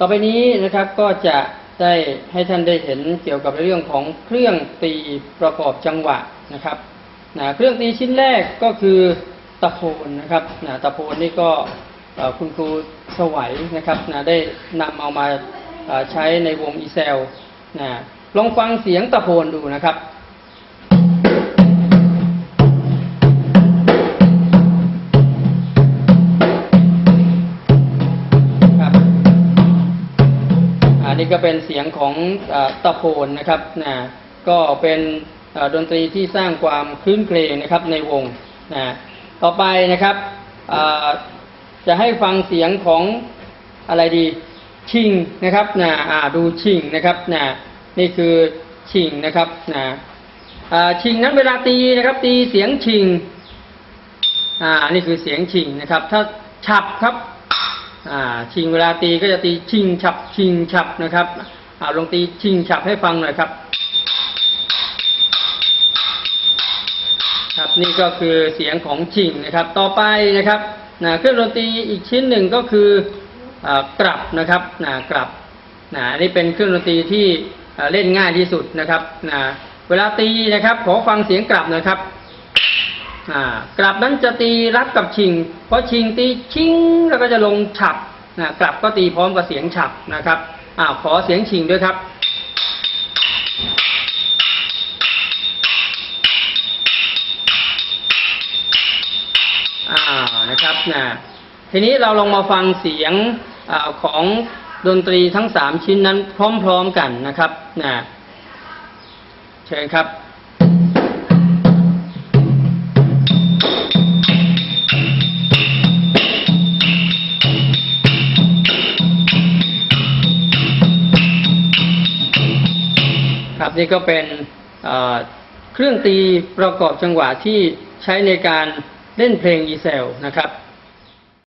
ต่อไปนี้นะครับก็จะได้ให้ท่านได้เห็นเกี่ยวกับเรื่องของเครื่องตีประกอบจังหวะนะครับนะเครื่องตีชิ้นแรกก็คือตะโพนนะครับนะตะโพนนี่ก็คุณครูสวัยนะครับนะได้นำเอามาใช้ในวงอีเซลนะลองฟังเสียงตะโพนดูนะครับ นี้ก็เป็นเสียงของออตะโพนนะครับนะก็เป็นดนตรีที่สร้างความคลื้นเครงนะครับในวงนะต่อไปนะครับจะให้ฟังเสียงของอะไรดีชิงนะครับนะอ่าดูชิงนะครับนะนี่คือชิงนะครับนะอ่าชิงนั้นเวลาตีนะครับ ตีเสียงชิงอ่านี่คือเสียงชิงนะครับ ถ้าฉับครับ ชิงเวลาตีก็จะตีชิงฉับชิงฉับนะครับเอาลองตีชิงฉับให้ฟังหน่อยครับ ครับนี่ก็คือเสียงของชิงนะครับ ต่อไปนะครับนะเครื่องดนตรีอีกชิ้นหนึ่งก็คืออกลับนะครับนะกลับนะนี่เป็นเครื่องดนตรีที่เล่นง่ายที่สุดนะครับนะเวลาตีนะครับ ขอฟังเสียงกลับหนะครับ กลับนั้นจะตีรับกับชิง เพราะชิงตีชิงแล้วก็จะลงฉับนะกลับก็ตีพร้อมกับเสียงฉับนะครับอ้าวขอเสียงชิงด้วยครับอ่านะครับนะทีนี้เราลองมาฟังเสียงอของดนตรีทั้งสามชิ้นนั้นพร้อมๆกันนะครับนะเชิญครับ ครับนี่ก็เป็นเครื่องตีประกอบจังหวะที่ใช้ในการเล่นเพลงอีเซลนะครับ